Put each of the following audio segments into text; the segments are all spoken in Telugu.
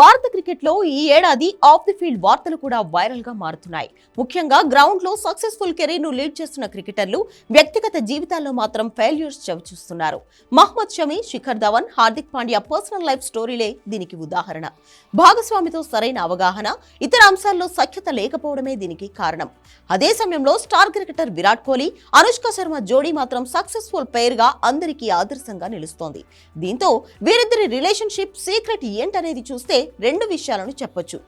భారత క్రికెట్లో ఈ ఏడాది ఆఫ్ ది ఫీల్డ్ వార్తలు కూడా వైరల్గా మారుతున్నాయి. ముఖ్యంగా గ్రౌండ్లో సక్సెస్ఫుల్ కెరీర్ను లీడ్ చేస్తున్న క్రికెటర్లు వ్యక్తిగత జీవితాల్లో మాత్రం ఫెయిల్యూర్స్ చవిచూస్తున్నారు మహ్మద్ షమి శిఖర్ ధవన్ హార్దిక్ పాండ్యా పర్సనల్ లైఫ్ స్టోరీలే దీనికి ఉదాహరణ. భాగస్వామితో సరైన అవగాహన ఇతర అంశాల్లో సఖ్యత లేకపోవడమే దీనికి కారణం. అదే సమయంలో స్టార్ క్రికెటర్ విరాట్ కోహ్లీ అనుష్క శర్మ జోడీ మాత్రం సక్సెస్ఫుల్ పేరుగా అందరికీ ఆదర్శంగా నిలుస్తోంది. దీంతో వీరిద్దరి రిలేషన్షిప్ సీక్రెట్ ఏంటనేది చూస్తే రెండు విషయాలను చెప్పొచ్చు.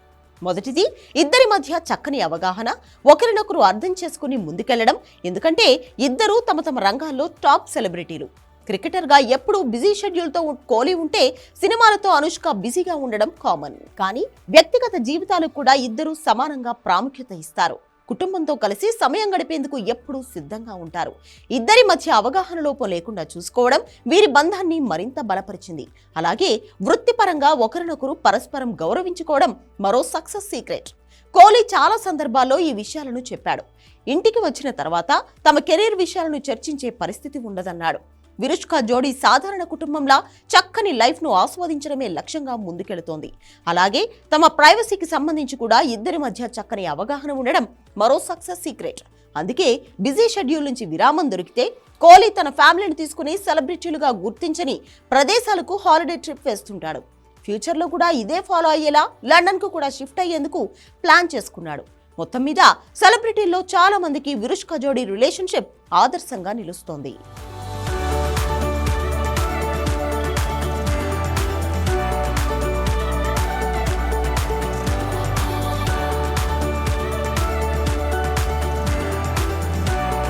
మొదటిది ఇద్దరి మధ్య చక్కని అవగాహన ఒకరినొకరు అర్థం చేసుకుని ముందుకెళ్ళడం ఎందుకంటే ఇద్దరూ తమ తమ రంగాల్లో టాప్ సెలబ్రిటీలు. క్రికెటర్గా ఎప్పుడూ బిజీ షెడ్యూల్తో కోలి ఉంటే సినిమాలతో అనుష్క బిజీగా ఉండడం కామన్. కానీ వ్యక్తిగత జీవితాలకు కూడా ఇద్దరూ సమానంగా ప్రాముఖ్యత ఇస్తారు. కుటుంబంతో కలిసి సమయం గడిపేందుకు ఎప్పుడూ సిద్ధంగా ఉంటారు. ఇద్దరి మధ్య అవగాహన లోపం లేకుండా చూసుకోవడం వీరి బంధాన్ని మరింత బలపరిచింది. అలాగే వృత్తిపరంగా ఒకరినొకరు పరస్పరం గౌరవించుకోవడం మరో సక్సెస్ సీక్రెట్. కోహ్లీ చాలా సందర్భాల్లో ఈ విషయాలను చెప్పాడు. ఇంటికి వచ్చిన తర్వాత తమ కెరీర్ విషయాలను చర్చించే పరిస్థితి ఉండదన్నాడు. విరుష్క జోడీ సాధారణ కుటుంబంలా చక్కని లైఫ్ను ఆస్వాదించడమే లక్ష్యంగా ముందుకెళుతోంది. అలాగే తమ ప్రైవసీకి సంబంధించి కూడా ఇద్దరి మధ్య చక్కని అవగాహన ఉండడం మరో సక్సెస్ సీక్రెట్ అందుకే బిజీ షెడ్యూల్ నుంచి విరామం దొరికితే కోహ్లీ తన ఫ్యామిలీని తీసుకుని సెలబ్రిటీలుగా గుర్తించని ప్రదేశాలకు హాలిడే ట్రిప్ వేస్తుంటాడు. ఫ్యూచర్లో కూడా ఇదే ఫాలో అయ్యేలా లండన్కు కూడా షిఫ్ట్ అయ్యేందుకు ప్లాన్ చేసుకున్నాడు. మొత్తం మీద సెలబ్రిటీల్లో చాలా మందికి విరుష్క జోడీ రిలేషన్షిప్ ఆదర్శంగా నిలుస్తోంది.